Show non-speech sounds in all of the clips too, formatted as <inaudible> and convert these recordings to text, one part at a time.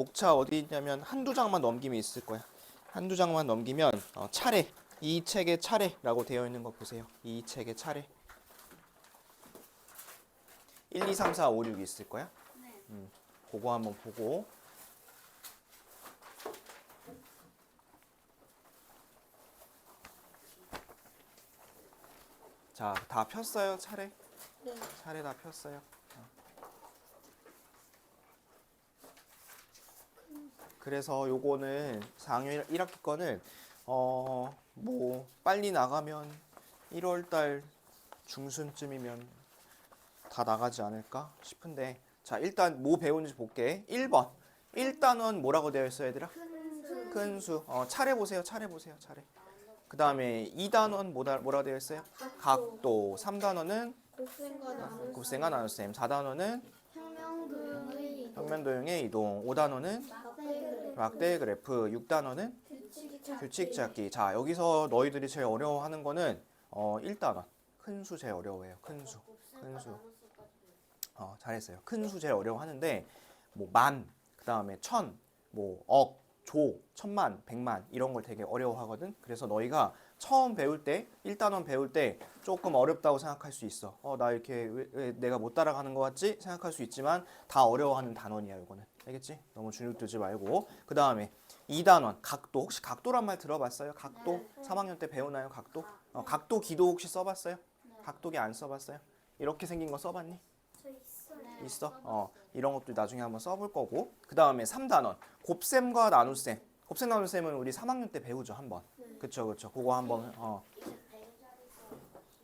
목차 어디 있냐면 한두 장만 넘기면 있을 거야. 한두 장만 넘기면 어, 차례 이 책의 차례라고 되어 있는 거 보세요. 이 책의 차례 1, 2, 3, 4, 5, 6이 있을 거야. 네. 음, 그거 한번 보고 자, 다 폈어요, 차례. 네. 차례 다 폈어요. 그래서 요거는 4학년 1학기 거는 어 뭐 빨리 나가면 1월 달 중순쯤이면 다 나가지 않을까 싶은데 자 일단 뭐 배우는지 볼게. 1번. 1단원 뭐라고 되어 있어 얘들아? 큰 큰수. 어, 차례 보세요 차례 보세요 차례. 그 다음에 2단원 뭐다, 뭐라고 되어 있어요? 각도. 3단원은 곱셈과 나눗셈. 곱셈과 나눗셈. 4단원은 혁명도형의 이동. 평면도형의 이동. 5단원은 막대 그래프 6단원은 규칙 찾기 규칙 찾기 자 여기서 너희들이 제일 어려워하는 거는 어 1단원 큰 수 제일 어려워해요 큰 수 큰 수 어 잘했어요 큰 수 제일 어려워하는데 뭐 만 그다음에 천 뭐 억 조, 천만, 백만 이런 걸 되게 어려워하거든. 그래서 너희가 처음 배울 때, 1단원 배울 때 조금 어렵다고 생각할 수 있어. 어, 나 이렇게 왜, 왜 내가 못 따라가는 것 같지? 생각할 수 있지만 다 어려워하는 단원이야, 이거는. 알겠지? 너무 주눅 들지 말고. 그 다음에 2단원, 각도. 혹시 각도란 말 들어봤어요? 각도? 3학년 때 배우나요, 각도? 어, 각도 기도 혹시 써봤어요? 각도기 안 써봤어요? 이렇게 생긴 거 써봤니? 저 있어요 있어? 어, 이런 것도 나중에 한번 써볼 거고. 그 다음에 3단원. 곱셈과 나눗셈. 곱셈 나눗셈은 우리 3학년 때 배우죠, 한번. 그쵸, 그쵸. 그거 한번, 어.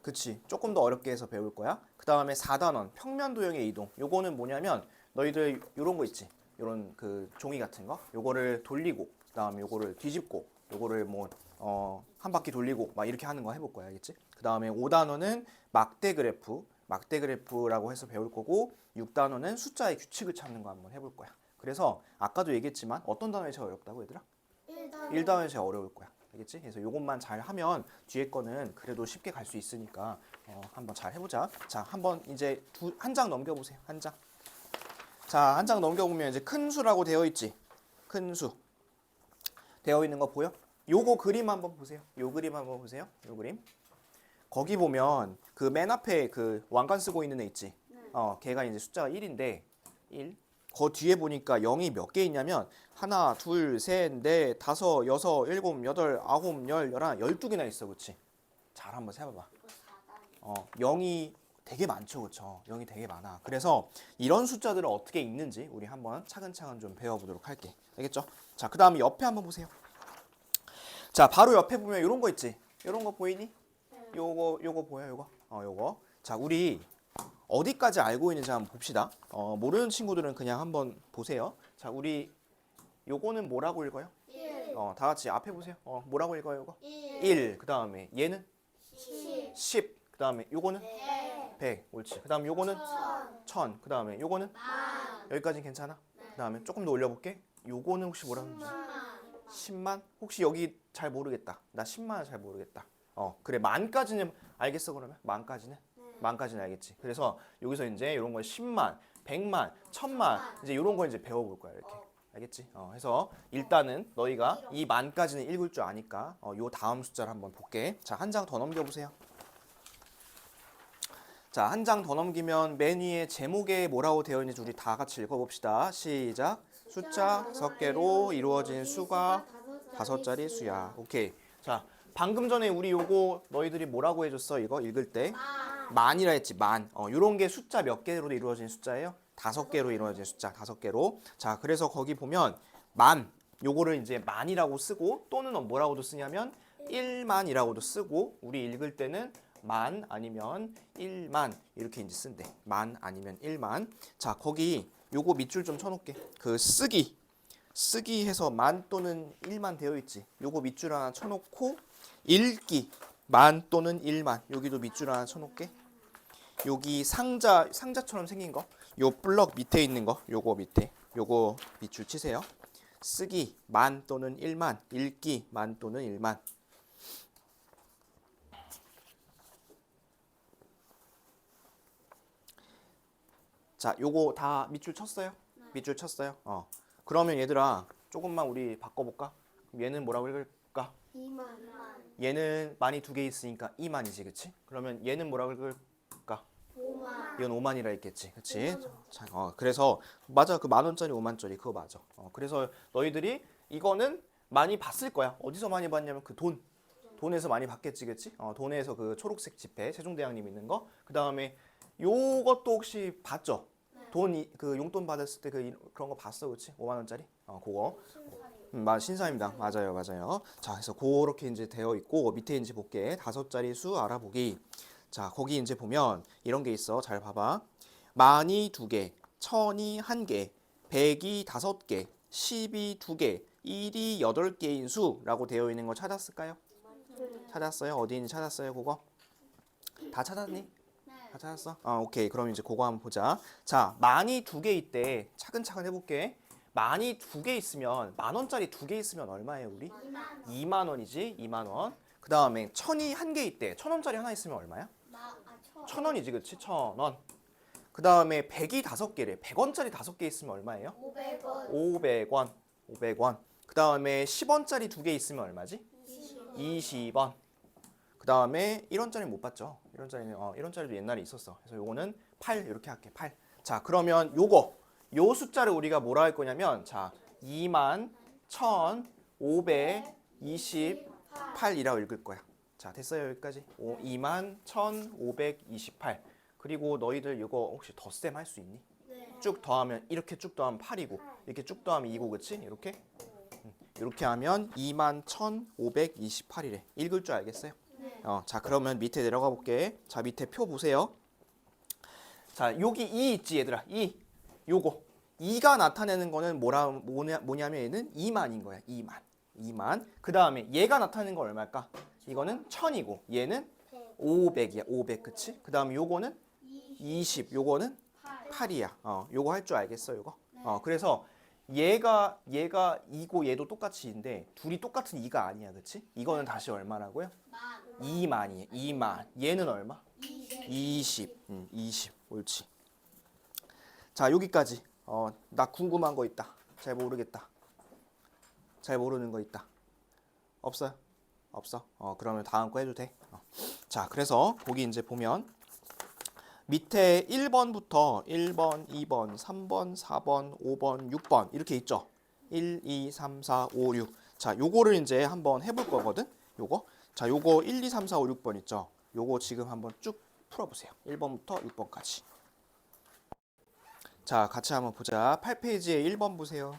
그치. 조금 더 어렵게 해서 배울 거야. 그 다음에 4단원. 평면 도형의 이동. 요거는 뭐냐면, 너희들 요런 거 있지. 요런 그 종이 같은 거. 요거를 돌리고, 그 다음에 요거를 뒤집고, 요거를 뭐, 어, 한 바퀴 돌리고, 막 이렇게 하는 거 해볼 거야. 알겠지? 그 다음에 5단원은 막대 그래프. 막대 그래프라고 해서 배울 거고 6단원은 숫자의 규칙을 찾는 거 한번 해볼 거야. 그래서 아까도 얘기했지만 어떤 단원이 제일 어렵다고 얘들아? 1단 1단원이 제일 어려울 거야. 알겠지? 그래서 요것만 잘 하면 뒤에 거는 그래도 쉽게 갈 수 있으니까 어, 한번 잘 해보자. 자, 한번 이제 한장 넘겨보세요. 한 장. 자, 한 장 넘겨보면 이제 큰 수라고 되어 있지. 큰 수. 되어 있는 거 보여? 요거 그림 한번 보세요. 요 그림 한번 보세요. 요 그림. 거기 보면 그 맨 앞에 그 왕관 쓰고 있는 애 있지. 어, 걔가 이제 숫자가 1인데 1. 거 뒤에 보니까 0이 몇 개 있냐면 하나, 둘, 셋, 넷, 다섯, 여섯, 일곱, 여덟, 아홉, 열, 열한, 열두 개나 있어, 그렇지? 잘 한번 세봐봐. 어, 0이 되게 많죠, 그렇죠? 0이 되게 많아. 그래서 이런 숫자들을 어떻게 읽는지 우리 한번 차근차근 좀 배워보도록 할게. 알겠죠? 자, 그 다음에 옆에 한번 보세요. 자, 바로 옆에 보면 이런 거 있지? 이런 거 보이니? 요거 요거 보여 요거? 어 요거. 자 우리 어디까지 알고 있는지 한번 봅시다. 어 모르는 친구들은 그냥 한번 보세요. 자 우리 요거는 뭐라고 읽어요? 1 어 다 같이 앞에 보세요. 어 뭐라고 읽어요 요거? 1 1 그 다음에 얘는? 10 10 그 다음에 요거는? 100 100 옳지. 그 다음에 요거는 1000 1000 그다음에 요거는 만. 여기까지 괜찮아? 그 다음에 조금 더 올려 볼게. 요거는 혹시 뭐라고 하는지. 10만? 10만 혹시 여기 잘 모르겠다. 나 10만은 잘 모르겠다. 어 그래. 만까지는 알겠어 그러면? 만까지는? 만까지는 알겠지. 그래서 여기서 이제 이런 거 10만 100만 1000만 이제 이런 거 이제 배워볼 거야 이렇게. 알겠지? 어 해서 일단은 너희가 이 만까지는 읽을 줄 아니까 어, 요 다음 숫자를 한번 볼게. 자 한 장 더 넘겨보세요 자 한 장 더 넘기면 맨 위에 제목에 뭐라고 되어 있는지 우리 다 같이 읽어봅시다 시작 숫자 석 개로 이루어진 수가 다섯 자리 수야. 오케이. 자, 방금 전에 우리 요거 너희들이 뭐라고 해줬어? 이거 읽을 때 만이라 했지. 만. 어, 요런 게 숫자 몇 개로 이루어진 숫자예요? 다섯 개로 이루어진 숫자. 다섯 개로. 자, 그래서 거기 보면 만. 요거를 이제 만이라고 쓰고 또는 뭐라고도 쓰냐면 1만이라고도 쓰고 우리 읽을 때는 만 아니면 1만 이렇게 이제 쓴대. 만 아니면 1만. 자, 거기 요거 밑줄 좀 쳐놓을게. 그 쓰기. 쓰기 해서 만 또는 1만 되어 있지. 요거 밑줄 하나 쳐놓고 읽기 만 또는 1만 여기도 밑줄 하나 쳐놓게. 여기 상자 상자처럼 생긴 거, 요 블럭 밑에 있는 거, 요거 밑에 요거 밑줄 치세요. 쓰기 만 또는 1만, 읽기 만 또는 1만. 자, 요거 다 밑줄 쳤어요? 밑줄 쳤어요? 어. 그러면 얘들아 조금만 우리 바꿔볼까? 그럼 얘는 뭐라고 읽을까? 2만. 얘는 만이 두 개 있으니까 2만이지, 그치? 그러면 얘는 뭐라고 읽을까? 5만. 이건 5만이라 했겠지, 그치? 자, 어, 그래서 맞아, 그 만 원짜리 5만짜리 그거 맞아. 어, 그래서 너희들이 이거는 많이 봤을 거야. 어디서 많이 봤냐면 그 돈. 돈에서 많이 봤겠지, 그치? 어, 돈에서 그 초록색 지폐 세종대왕님 있는 거. 그 다음에 요것도 혹시 봤죠? 돈 그 용돈 받았을 때 그 그런 거 봤어, 그치? 5만 원짜리. 어, 그거. 음, 맞 신사임당 맞아요, 맞아요. 자, 그래서 그렇게 이제 되어 있고 밑에 이제 볼게 다섯 자리 수 알아보기. 자, 거기 이제 보면 이런 게 있어. 잘 봐봐. 만이 두 개, 천이 한 개, 백이 다섯 개, 십이 두 개, 일이 여덟 개인 수라고 되어 있는 거 찾았을까요? 찾았어요? 어디 있는지 찾았어요? 그거? 다 찾았니? 다 찾았어? 아, 오케이. 그럼 이제 그거 한번 보자. 자, 만이 두 개 있대. 차근차근 해볼게. 만이 두 개 있으면 만 원짜리 두 개 있으면 얼마예요, 우리? 2만 원 이지. 2만 원. 그 다음에 천이 한 개 있대. 천 원짜리 하나 있으면 얼마야? 아, 천 원이지, 그치? 천 원. 그 다음에 백이 다섯 개래. 백 원짜리 다섯 개 있으면 얼마예요? 500원. 500원. 500원. 그 다음에 10원짜리 두 개 있으면 얼마지? 20원. 그 다음에 1원짜리 못 봤죠? 1원짜리는 어, 1원짜리도 옛날에 있었어. 그래서 요거는 8 이렇게 할게. 8. 자, 그러면 요거 요 숫자를 우리가 뭐라 할 거냐면 자, 2만 1,528이라고 읽을 거야. 자, 됐어요. 여기까지. 오, 2만 1,528. 그리고 너희들 이거 혹시 덧셈 할 수 있니? 네. 쭉 더하면 이렇게 쭉 더하면 8이고 이렇게 쭉 더하면 2고 그치? 이렇게? 음, 이렇게 하면 2만 1,528이래. 읽을 줄 알겠어요? 네. 어, 자 그러면 밑에 내려가 볼게. 자 밑에 표 보세요. 자 여기 2 있지 얘들아. 2. 요거 2가 나타내는 거는 뭐라 뭐냐, 뭐냐면 얘는 2만인 거야. 2만. 2만. 그 다음에 얘가 나타내는 건 얼마일까? 이거는 1000이고 얘는 500이야. 500 그치? 그 다음에 요거는 20. 요거는 8이야. 어, 요거 할 줄 알겠어, 요거? 어, 그래서 얘가 얘가 2고 얘도 똑같이 인데 둘이 똑같은 2가 아니야. 그치? 이거는 다시 얼마라고요? 2만이에요. 2만. 얘는 얼마? 20. 음, 20. 옳지. 자, 여기까지. 어, 나 궁금한 거 있다. 잘 모르겠다. 잘 모르는 거 있다. 없어요? 없어? 어, 그러면 다음 거 해도 돼. 어. 자, 그래서 거기 이제 보면 밑에 1번부터 1번, 2번, 3번, 4번, 5번, 6번 이렇게 있죠. 1, 2, 3, 4, 5, 6. 자, 요거를 이제 한번 해볼 거거든. 요거. 자, 요거 1, 2, 3, 4, 5, 6번 있죠. 요거 지금 한번 쭉 풀어보세요. 1번부터 6번까지. 자, 같이 한번 보자. 8페이지에 1번 보세요.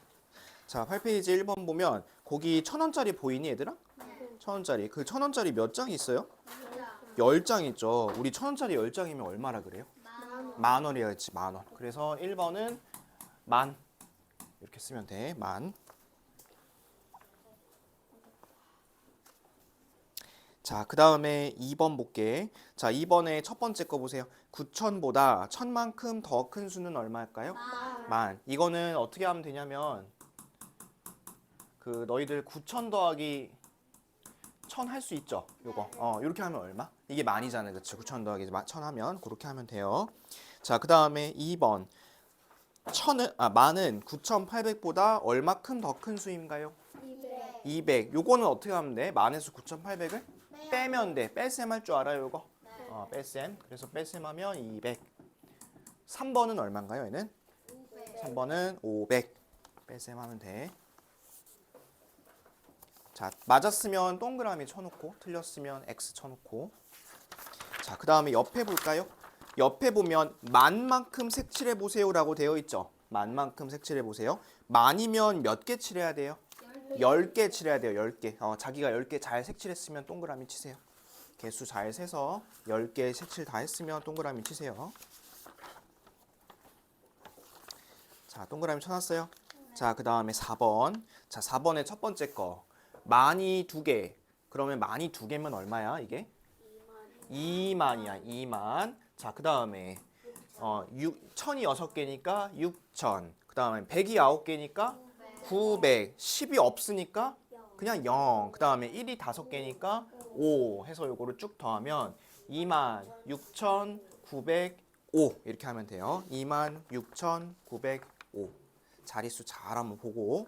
자, 8페이지 1번 보면 거기 천 원짜리 보이니 얘들아? 천 원짜리. 그 천 원짜리 몇 장 있어요? 10장 있죠. 우리 천 원짜리 10장이면 얼마라 그래요? 만 원이라 했지, 만 원. 그래서 1번은 만. 이렇게 쓰면 돼. 만. 자, 그 다음에 2번 볼게. 자, 2번에 첫 번째 거 보세요. 9천보다 천만큼 더 큰 수는 얼마일까요? 만. 이거는 어떻게 하면 되냐면 그 너희들 9천 더하기 천 할 수 있죠. 요거. 어, 이렇게 하면 얼마? 이게 만이잖아요. 그렇죠? 9천 더하기 마- 천 하면 그렇게 하면 돼요. 자, 그 다음에 2번. 천은 아, 만은 9,800보다 얼마큼 더 큰 수인가요? 200. 200. 요거는 어떻게 하면 돼? 만에서 9,800을 빼면 돼. 뺄셈 할 줄 알아요, 요거? 어, 뺄셈. 그래서 뺄셈 하면 200. 3번은 얼마인가요, 얘는? 3번은 500. 뺄셈 하면 돼. 자, 맞았으면 동그라미 쳐놓고, 틀렸으면 X 쳐놓고. 자, 그 다음에 옆에 볼까요? 옆에 보면 만만큼 색칠해 보세요라고 되어 있죠. 만만큼 색칠해 보세요. 만이면 몇 개 칠해야 돼요? 10개 칠해야 돼요. 10개. 어, 자기가 10개 잘 색칠했으면 동그라미 치세요. 개수 잘 세서 10개 색칠 다 했으면 동그라미 치세요. 자, 동그라미 쳐놨어요. 자, 그 다음에 4번. 자, 4번의 첫 번째 거. 만이 두 개. 그러면 만이 두 개면 얼마야, 이게? 2만이야, 2만. 자, 그 다음에 어, 6, 천이 여섯 개니까 6천. 그 다음에 100이 아홉 개니까 900. 10이 없으니까 그냥 0. 그 다음에 1이 다섯 개니까 5 해서 요거를 쭉 더하면 2만 6,905 이렇게 하면 돼요. 2만 6,905. 자릿수 잘 한번 보고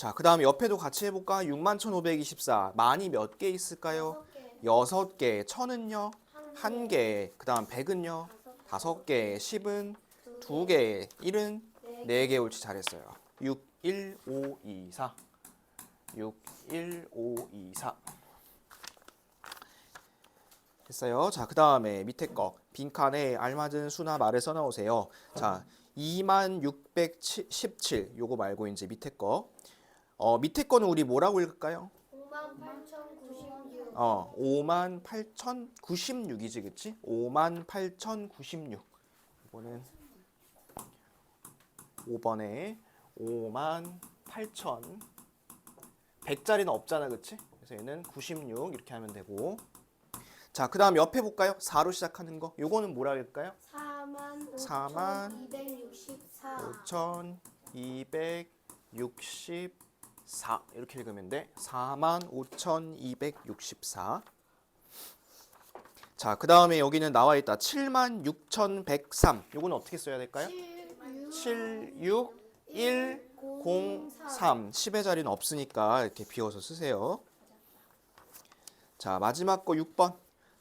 자, 그 다음에 옆에도 같이 해볼까? 61,524 만이 몇 개 있을까요? 다섯 개, 6개, 천은요? 한 개, 1개, 그 다음 100은요? 다섯 5개, 10은 두 2개, 1은 네 4개 옳지 잘했어요. 6, 1, 5, 2, 4 6, 1, 5, 2, 4 됐어요. 자, 그 다음에 밑에 거 빈칸에 알맞은 수나 말을 써놓으세요. 자, 2617 요거 말고 이제 밑에 거 어, 밑에 거는 우리 뭐라고 읽을까요? 58,096. 어, 5만 8,096이지, 그치? 5만 8,096. 이거는 5번에 5만 8,000. 100짜리는 없잖아, 그치? 그래서 얘는 96 이렇게 하면 되고. 자, 그 다음 옆에 볼까요? 4로 시작하는 거. 요거는 뭐라 할까요? 4만 4만 5,264 이렇게 읽으면 돼. 45,264. 자, 그다음에 여기는 나와 있다. 76,103. 요거는 어떻게 써야 될까요? 7 6 1 0 3. 10의 자리는 없으니까 이렇게 비워서 쓰세요. 자, 마지막 거 6번.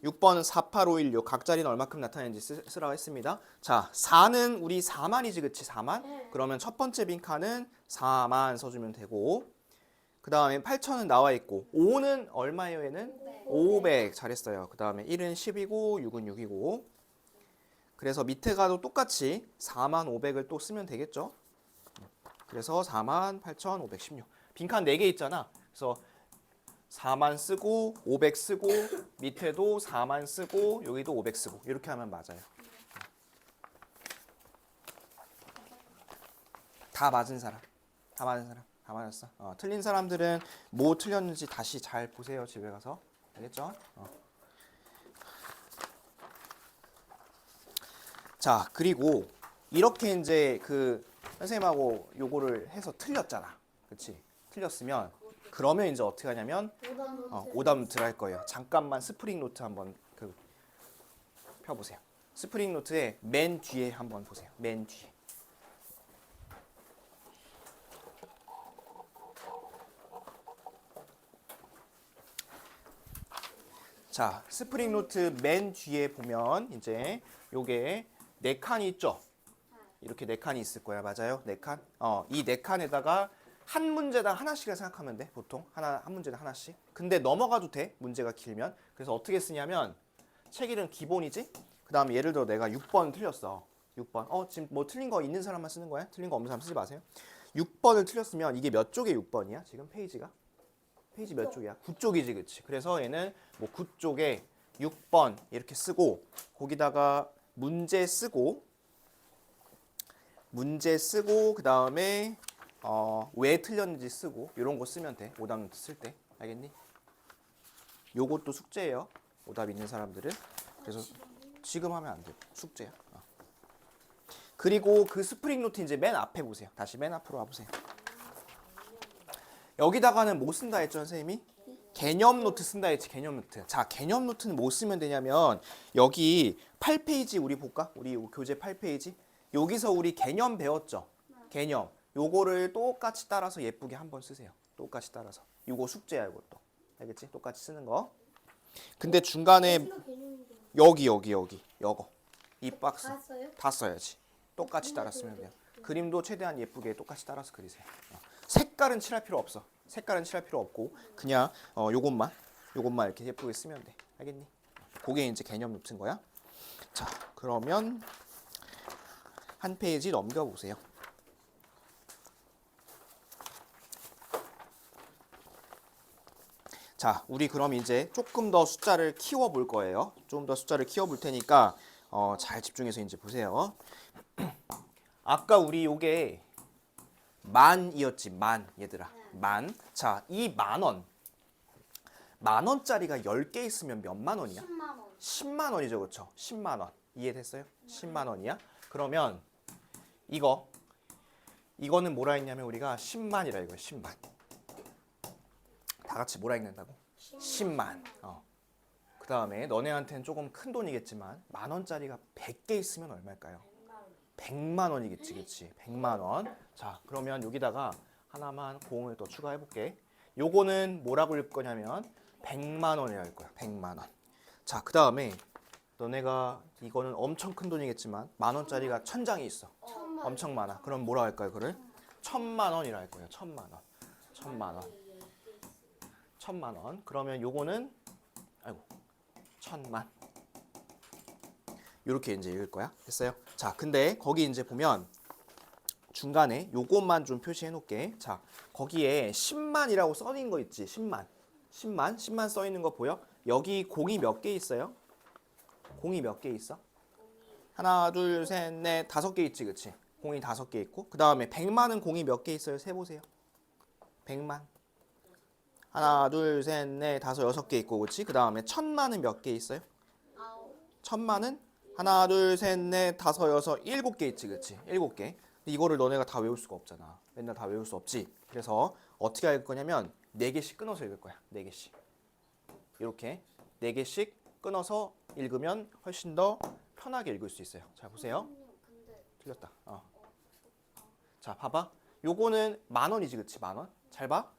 6번은 48516. 각 자리는 얼마큼 나타내는지 쓰, 쓰라고 했습니다. 자, 4는 우리 4만이지, 그치? 4만? 네. 그러면 첫 번째 빈칸은 4만 써주면 되고, 그 다음에 8천은 나와 있고, 5는 얼마예요, 얘는? 500. 잘했어요. 그 다음에 1은 10이고, 6은 6이고. 그래서 밑에 가도 똑같이 4만 500을 또 쓰면 되겠죠? 그래서 4만 8,516. 빈칸 4개 있잖아. 그래서 4만 쓰고 500 쓰고 밑에도 4만 쓰고 여기도 500 쓰고 이렇게 하면 맞아요. 다 맞은 사람. 다 맞은 사람. 다 맞았어. 어, 틀린 사람들은 뭐 틀렸는지 다시 잘 보세요. 집에 가서. 알겠죠? 어. 자, 그리고 이렇게 이제 그 선생님하고 요거를 해서 틀렸잖아. 그치? 틀렸으면 그러면 이제 어떻게 하냐면 어, 오답 노트를 할 거예요. 잠깐만 스프링 노트 한번 그 펴보세요. 스프링 노트의 맨 뒤에 한번 보세요. 맨 뒤에. 자, 스프링 노트 맨 뒤에 보면 이제 요게 네 칸이 있죠. 이렇게 네 칸이 있을 거야, 맞아요? 네 칸. 어, 이 네 칸에다가 한 문제당 하나씩을 생각하면 돼, 보통 하나 한 문제당 하나씩. 근데 넘어가도 돼, 문제가 길면. 그래서 어떻게 쓰냐면 책 이름 기본이지. 그다음에 예를 들어 내가 6번 틀렸어. 6번. 어, 지금 뭐 틀린 거 있는 사람만 쓰는 거야? 틀린 거 없는 사람 쓰지 마세요. 6번을 틀렸으면 이게 몇 쪽의 6번이야? 지금 페이지가? 페이지 몇 쪽이야? 9쪽이지, 그치? 그래서 얘는 뭐 9쪽에 6번 이렇게 쓰고 거기다가 문제 쓰고 문제 쓰고 그 다음에 어, 왜 틀렸는지 쓰고 이런 거 쓰면 돼 오답 쓸때 알겠니? 요것도 숙제예요 오답 있는 사람들은 그래서 지금 하면 안 돼 숙제야 어. 그리고 그 스프링 노트 이제 맨 앞에 보세요 다시 맨 앞으로 와보세요 여기다가는 뭐 쓴다 했죠 선생님이? 개념 노트 쓴다 했지 개념 노트. 자 개념 노트는 뭐 쓰면 되냐면 여기 8페이지 우리 볼까? 우리 교재 8페이지? 여기서 우리 개념 배웠죠? 개념. 요거를 똑같이 따라서 예쁘게 한번 쓰세요. 똑같이 따라서. 요거 숙제야 이것도. 알겠지? 똑같이 쓰는 거. 근데 중간에 여기 여기 여기. 요거. 이 박스. 다 써야지. 똑같이 따라 쓰면 돼요. 그림도 최대한 예쁘게 똑같이 따라서 그리세요. 어. 색깔은 칠할 필요 없어. 색깔은 칠할 필요 없고 그냥 어, 요것만 요것만 이렇게 예쁘게 쓰면 돼. 알겠니? 그게 이제 개념 노트인 거야. 자, 그러면 한 페이지 넘겨 보세요. 자, 우리 그럼 이제 조금 더 숫자를 키워 볼 거예요. 좀 더 숫자를 키워 볼 테니까 어, 잘 집중해서 이제 보세요. <clears throat> 아까 우리 요게 만이었지 만 얘들아 만. 자, 이 만 원. 만 원짜리가 10개 있으면 몇 만 원이야? 10만 원. 10만 원이죠, 그렇죠? 10만 원. 이해됐어요? 10만 원이야? 그러면 이거 이거는 뭐라 했냐면 우리가 10만이라 이거야, 10만. 다 같이 뭐라 읽는다고? 10만. 어. 그다음에 너네한테는 조금 큰 돈이겠지만 만 원짜리가 100개 있으면 얼마일까요? 100만 원이겠지, 그치? 100만 원. 자, 그러면 여기다가 하나만 공을 또 추가해 볼게. 요거는 뭐라고 읽을 거냐면 100만 원이라 할 거야. 100만 원. 자, 그 다음에 너네가 이거는 엄청 큰 돈이겠지만 만 원짜리가 천 장이 있어. 엄청 많아. 그럼 뭐라 할까요, 그를? 천만 원이라 할 거예요. 천만 원. 천만 원. 천만 원. 그러면 요거는 아이고. 천만. 요렇게 이제 읽을 거야. 됐어요? 자, 근데 거기 이제 보면 중간에 요것만 좀 표시해 놓을게. 자, 거기에 10만이라고 써 있는 거 있지? 10만. 10만. 10만 써 있는 거 보여? 여기 공이 몇 개 있어요? 공이 몇 개 있어? 하나, 둘, 셋, 넷, 다섯 개 있지, 그치? 공이 다섯 개 있고, 그 다음에 100만은 공이 몇 개 있어요? 세 보세요. 100만. 하나, 둘, 셋, 넷, 다섯, 여섯 개 있고, 그치? 그 다음에 천만은 몇 개 있어요? 천만은 하나, 둘, 셋, 넷, 다섯, 여섯, 일곱 개 있지, 그치? 일곱 개. 이거를 너네가 다 외울 수가 없잖아. 맨날 다 외울 수 없지. 그래서 어떻게 할 거냐면 네 개씩 끊어서 읽을 거야. 네 개씩. 이렇게 네 개씩 끊어서 읽으면 훨씬 더 편하게 읽을 수 있어요. 자 보세요. 틀렸다. 어. 자, 봐봐. 요거는 만 원이지, 그치? 만 원? 잘 봐.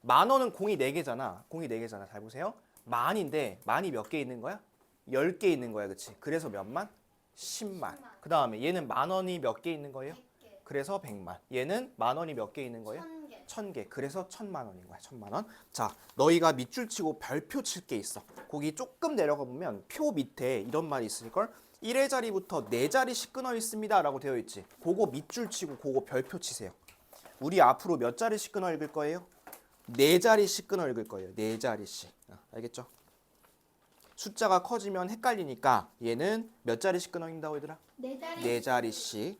만 원은 공이 네 개잖아. 공이 네 개잖아. 잘 보세요. 만인데 만이 몇 개 있는 거야? 열 개 있는 거야, 그치? 그래서 몇만? 10만. 그 다음에 얘는 만 원이 몇 개 있는 거예요? 그래서 100만. 얘는 만 원이 몇 개 있는 거예요? 천 개 천 개. 그래서 천만 원인 거야. 천만 원. 자, 너희가 밑줄 치고 별표 칠 게 있어. 거기 조금 내려가 보면 표 밑에 이런 말이 있을 걸. 1의 자리부터 4자리씩 끊어 있습니다 라고 되어 있지. 그거 밑줄 치고 그거 별표 치세요. 우리 앞으로 몇 자리씩 끊어 읽을 거예요? 4자리씩 끊어 읽을 거예요. 4자리씩. 아, 알겠죠? 숫자가 커지면 헷갈리니까 얘는 몇 자리씩 끊어 읽는다고 얘들아? 네 자리 네 자리씩.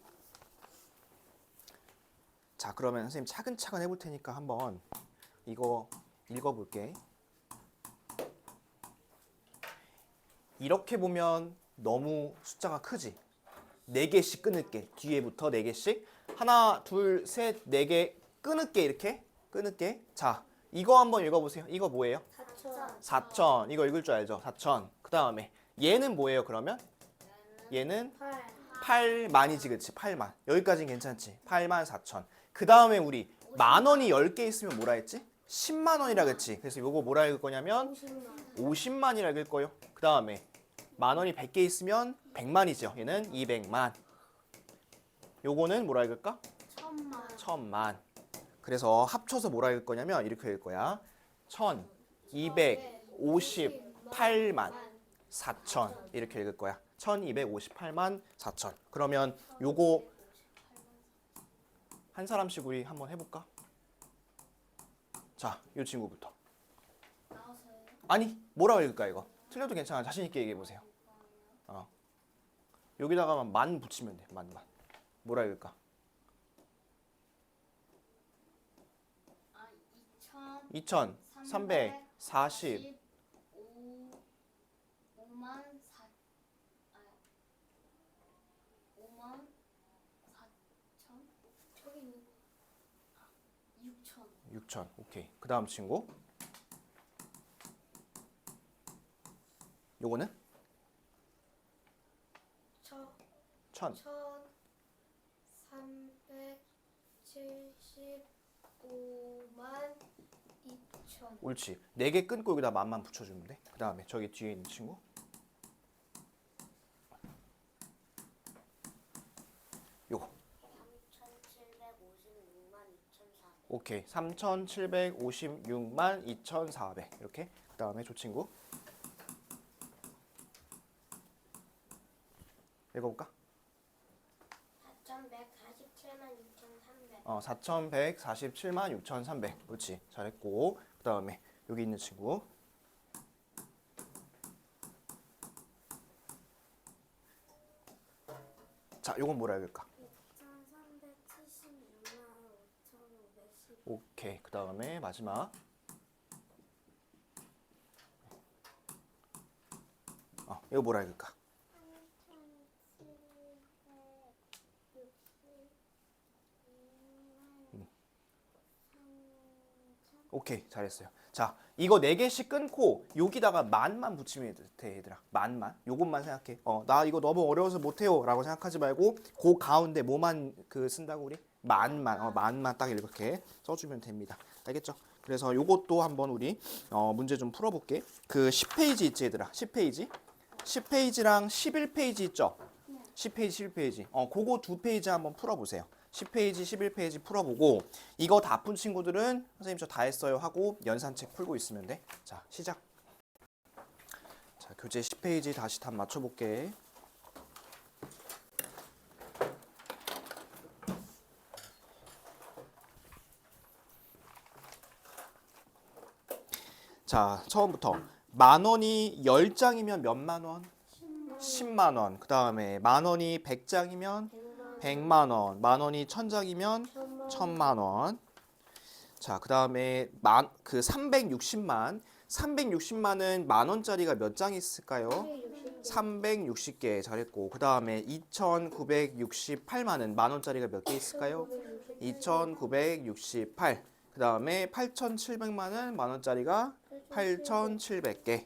자, 그러면 선생님 차근차근 해볼 테니까 한번 이거 읽어볼게. 이렇게 보면 너무 숫자가 크지? 네 개씩 끊을게. 뒤에부터 네 개씩. 하나, 둘, 셋, 네 개 끊을게 이렇게. 끊을게. 자, 이거 한번 읽어보세요. 이거 뭐예요? 사천 4천. 이거 읽을 줄 알죠? 4천. 그 다음에 얘는 뭐예요? 그러면 얘는 팔 8만이지 그치 8만 여기까지는 괜찮지 8만 4천 그 다음에 우리 만 원이 10개 있으면 뭐라 했지? 10만 원이라 그랬지 그래서 요거 뭐라 읽을 거냐면 50만 50만이라 읽을 거요 그 다음에 만 원이 100개 있으면 100만이죠 얘는 200만 요거는 뭐라 읽을까? 천만 천만 그래서 합쳐서 뭐라 읽을 거냐면 이렇게 읽을 거야 1258만 4천 이렇게 읽을 거야. 1258만 4천. 그러면 요거 한 사람씩 우리 한번 해볼까? 자, 요 친구부터. 아니, 뭐라고 읽을까 이거? 틀려도 괜찮아. 자신 있게 얘기해 보세요. 어. 여기다가만 만 붙이면 돼. 만 만. 뭐라 읽을까? 아 이천 2340 5만 4 아, 5만 4천 저기 있는 6천 6천. 오케이. 그 다음 친구. 요거는 천 천. 천 삼백 칠십오만 이천 옳지. 네개 끊고 여기다 만만 붙여주면 돼. 그 다음에 저기 뒤에 있는 친구. 요거. 삼천칠백오십육만 이천사 오케이. 3,756만 2,400. 이렇게. 그 다음에 저 친구. 읽어볼까? 사천백사십칠만 육천삼백 어, 4,147만 6,300. 그렇지. 잘했고. 그 다음에 여기 있는 친구. 자, 요건 뭐라 읽을까? 육천삼백칠십육만 오천오백십 오케이. 그 다음에 마지막. 어, 이거 뭐라 읽을까? 오케이 잘했어요. 자 이거 네 개씩 끊고 여기다가 만만 붙이면 돼 얘들아. 만만. 요것만 생각해. 어 나 이거 너무 어려워서 못해요 라고 생각하지 말고 그 가운데 뭐만 그 쓴다고 우리 만만 어 만만 딱 이렇게 써주면 됩니다. 알겠죠? 그래서 요것도 한번 우리 어, 문제 좀 풀어볼게. 그 10페이지 있지 얘들아. 10페이지. 10페이지랑 11페이지 있죠? 10페이지, 11페이지. 어, 그거 두 페이지 한번 풀어보세요. 10페이지, 11페이지 풀어보고 이거 다 푼 친구들은 선생님 저 다 했어요 하고 연산책 풀고 있으면 돼. 자, 시작. 자, 교재 10페이지 다시 답 맞춰볼게. 자, 처음부터 만 원이 10장이면 몇만 원? 10만 원. 그다음에 만 원이 100장이면 100만 원. 만 원이 1000장이면 1000만 원. 자, 그다음에 만 그 360만 360만은 만 원짜리가 몇 장 있을까요? 360개 잘했고 그다음에 2,968만은 만 원짜리가 몇 개 있을까요? 2,968. 그다음에 8,700만은 만 원짜리가 8,700개.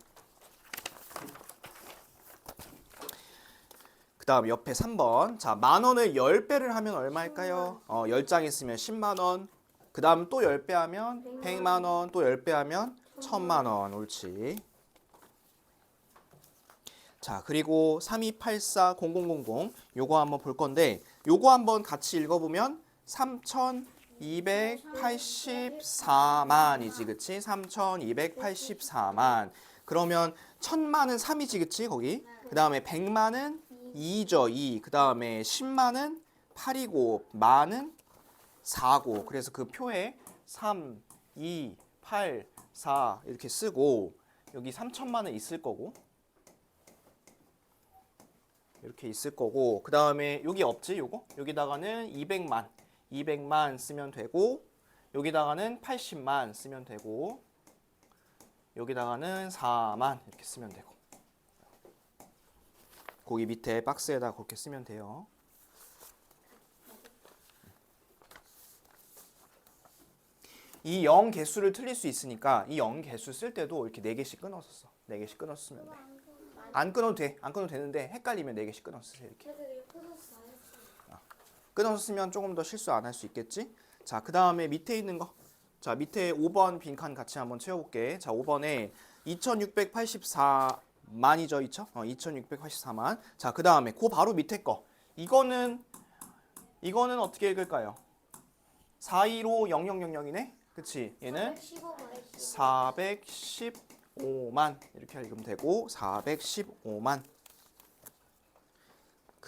그 다음 옆에 3번. 자, 만 원을 10배를 하면 얼마일까요? 어, 10장 있으면 10만 원. 그 다음 또 10배 하면 100만 원, 또 10배 하면 1000만 원. 옳지. 자, 그리고 32840000 요거 한번 볼 건데 요거 한번 같이 읽어 보면 3284만이지. 그치? 3284만. 그러면 1000만은 3이지. 그치? 거기. 그 다음에 100만은 2죠. 2. 그 다음에 10만은 8이고 만은 4고. 그래서 그 표에 3, 2, 8, 4 이렇게 쓰고 여기 3천만은 있을 거고. 이렇게 있을 거고 그 다음에 여기 없지 요거 여기다가는 200만 200만 쓰면 되고 여기다가는 80만 쓰면 되고 여기다가는 4만 이렇게 쓰면 되고 거기 밑에 박스에다 그렇게 쓰면 돼요 이 0 개수를 틀릴 수 있으니까 이 0 개수 쓸 때도 이렇게 4개씩 끊어서 써 4개씩 끊어서 쓰면 돼 안 끊어도 돼. 안 끊어도 되는데 헷갈리면 네 개씩 끊어서 쓰세요. 이렇게. 끊어서 쓰면 조금 더 실수 안 할 수 있겠지? 자, 그 다음에 밑에 있는 거. 자, 밑에 5번 빈칸 같이 한번 채워 볼게. 자, 5번에 2684만이죠, 있죠? 어, 2684만. 자, 그 다음에 그 바로 밑에 거. 이거는 이거는 어떻게 읽을까요? 415 0000이네. 그치? 얘는 415만 이렇게 읽으면 되고 415만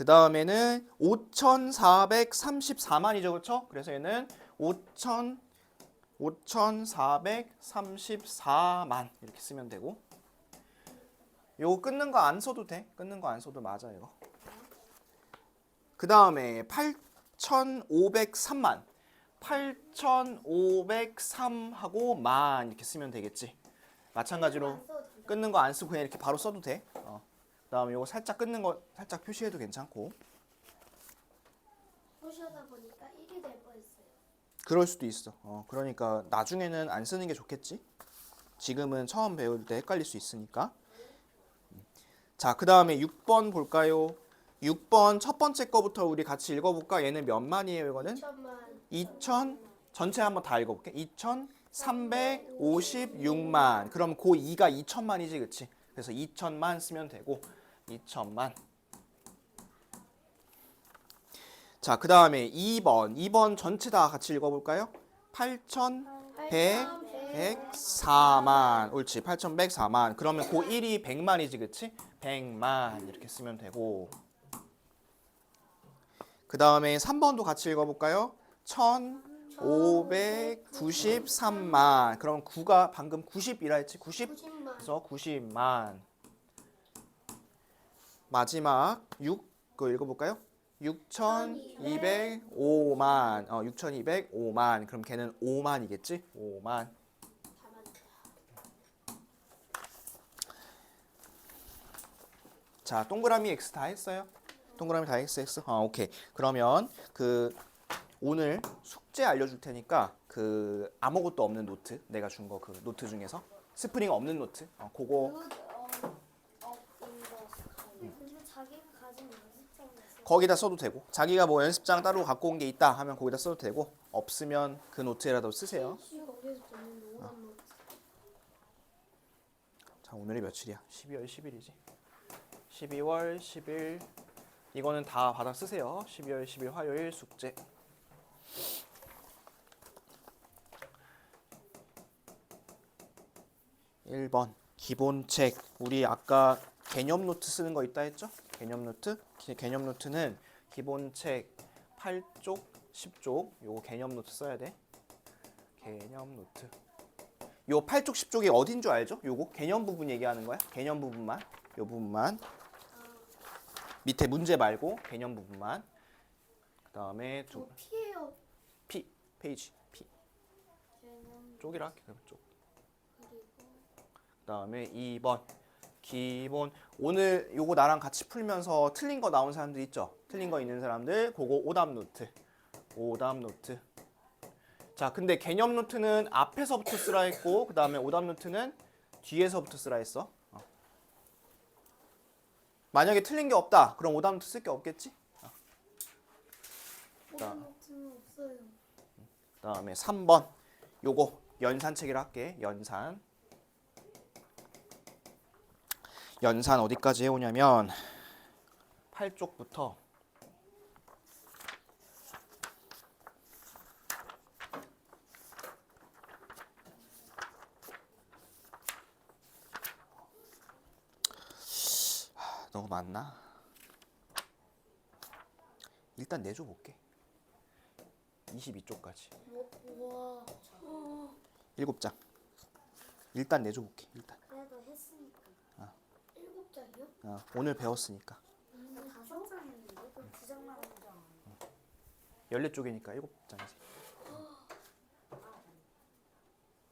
그 다음에는 5,434만이죠 그렇죠? 그래서 얘는 5,000 5,434만 이렇게 쓰면 되고 요거 끊는 거 안 써도 돼 끊는 거 안 써도 맞아 이거 그 다음에 8,503만 8,503하고 만 이렇게 쓰면 되겠지 마찬가지로 끊는 거 안 쓰고 그냥 이렇게 바로 써도 돼. 어. 그다음에 요거 살짝 끊는 거 살짝 표시해도 괜찮고. 보셔다 보니까 이게 될 뻔했어요. 그럴 수도 있어. 어, 그러니까 나중에는 안 쓰는 게 좋겠지. 지금은 처음 배울 때 헷갈릴 수 있으니까. 자, 그 다음에 6번 볼까요? 6번 첫 번째 거부터 우리 같이 읽어볼까? 얘는 몇 만이에요, 이거는? 2천만 2천 전체 한번 다 읽어볼게. 2,356만. 그럼 고 2가 2천만이지, 그치? 그래서 2천만 쓰면 되고 2천만. 자, 그 다음에 2번. 2번 전체 다 같이 읽어볼까요? 8,104만. 옳지. 8,104만. 그러면 고 1이 100만이지, 그치? 100만. 이렇게 쓰면 되고. 그 다음에 3번도 같이 읽어볼까요? 1,593만. 그럼 9가 방금 90이라 했지? 90? 90만 그래서 90만. 마지막 6, 그거 읽어볼까요? 6,205만. 어, 6,205만. 그럼 걔는 5만이겠지? 5만. 자, 동그라미 X 다 했어요? 동그라미 다 X, X? 아, 오케이. 그러면 그 오늘 숙제 알려줄 테니까 그 아무것도 없는 노트 내가 준 거 그 노트 중에서 스프링 없는 노트 어, 그거 어, 어, 이거 근데 자기가 가진 연습장에서 거기다 써도 되고 자기가 뭐 연습장 따로 갖고 온 게 있다 하면 거기다 써도 되고 없으면 그 노트에라도 쓰세요. 노트 자 오늘이 며칠이야? 12월 10일이지. 12월 10일 이거는 다 받아 쓰세요. 12월 10일 화요일 숙제. 일번 기본책 우리 아까 개념 노트 쓰는 거 있다 했죠? 개념 노트? 기- 개념 노트는 기본 책 8쪽 10쪽 요거 개념 노트 써야 돼. 개념 노트. 요 8쪽 10쪽이 어딘 줄 알죠? 요거? 개념 부분 얘기하는 거야? 개념 부분만? 요 부분만. 밑에 문제 말고 개념 부분만. 그 다음에 저 피해요. P 페이지 P. 개념 쪽이라 그럼 쪽. 그리고 그다음에 2번 기본. 오늘 요거 나랑 같이 풀면서 틀린 거 나온 사람들 있죠? 틀린 거 있는 사람들 그거 오답 노트. 오답 노트. 자 근데 개념 노트는 앞에서부터 쓰라 했고 그 다음에 오답 노트는 뒤에서부터 쓰라 했어. 어. 만약에 틀린 게 없다 그럼 오답 노트 쓸 게 없겠지? 노트는 없어요. 그 다음에 3번. 요거 연산책이라 할게. 연산 연산 어디까지 해오냐면 8쪽부터 하, 너무 많나? 일단 내줘 볼게 22쪽까지 뭐, 우와 일곱 장. 일단 내줘 볼게. 일단. 그래도 했으니까 아. 일곱 장이요? 어, 오늘 배웠으니까. 다섯 장인데 그럼 두 장만 한 장. 14쪽이니까 일곱 장이지.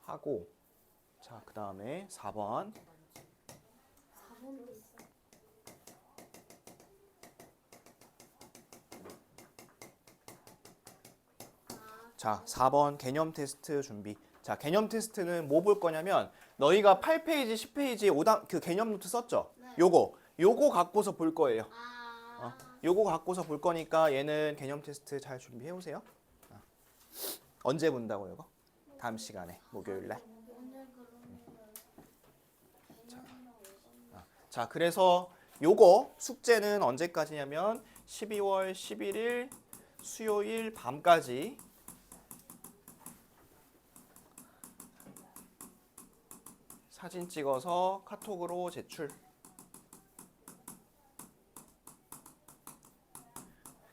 하고 자, 그다음에 4번. 4번도 있어. 자, 4번 개념 테스트 준비. 자, 개념 테스트는 뭐 볼 거냐면 너희가 8페이지, 10페이지에 오답 그 개념 노트 썼죠? 네. 요거. 요거 갖고서 볼 거예요. 아. 어, 요거 갖고서 볼 거니까 얘는 개념 테스트 잘 준비해 오세요. 어. 언제 본다고 이거? 다음 시간에 목요일 날. 오늘 그러면 개념이라고 썼나? 자, 그래서 요거 숙제는 언제까지냐면 12월 11일 수요일 밤까지 사진 찍어서 카톡으로 제출.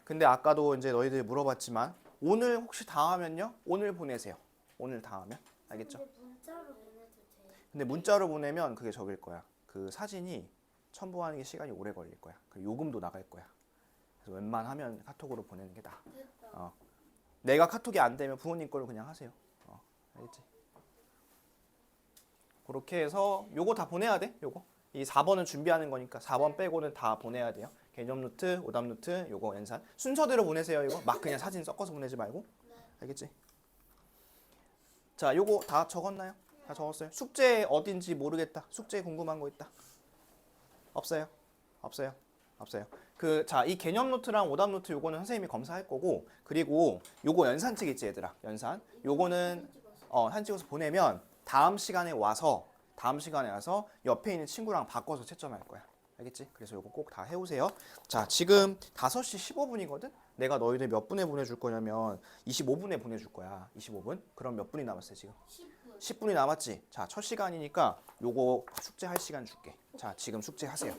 근데 아까도 이제 너희들 물어봤지만 오늘 혹시 다 하면요? 오늘 보내세요. 오늘 다 하면. 알겠죠? 근데 문자로 보내도 돼요? 근데 문자로 보내면 그게 적일 거야. 그 사진이 첨부하는 게 시간이 오래 걸릴 거야. 그 요금도 나갈 거야. 그래서 웬만하면 카톡으로 보내는 게 나아. 어. 내가 카톡이 안 되면 부모님 걸로 그냥 하세요. 어, 알겠지? 그렇게 해서 요거 다 보내야 돼. 요거. 이 4번은 준비하는 거니까 4번 빼고는 다 보내야 돼요. 개념 노트, 오답 노트, 요거 연산. 순서대로 보내세요. 이거 막 그냥 사진 섞어서 보내지 말고. 알겠지? 자, 요거 다 적었나요? 다 적었어요. 숙제 어딘지 모르겠다. 숙제 궁금한 거 있다. 없어요? 없어요? 없어요. 그, 자, 이 개념 노트랑 오답 노트 요거는 선생님이 검사할 거고, 그리고 요거 연산책 있지, 얘들아. 연산. 요거는, 어, 사진 찍어서 보내면 다음 시간에 와서, 다음 시간에 와서 옆에 있는 친구랑 바꿔서 채점할 거야. 알겠지? 그래서 요거 꼭 다 해오세요. 자, 지금 5시 15분이거든? 내가 너희들 몇 분에 보내줄 거냐면 25분에 보내줄 거야. 25분? 그럼 몇 분이 남았어요, 지금? 10분. 10분이 남았지? 자, 첫 시간이니까 요거 숙제할 시간 줄게. 자, 지금 숙제하세요.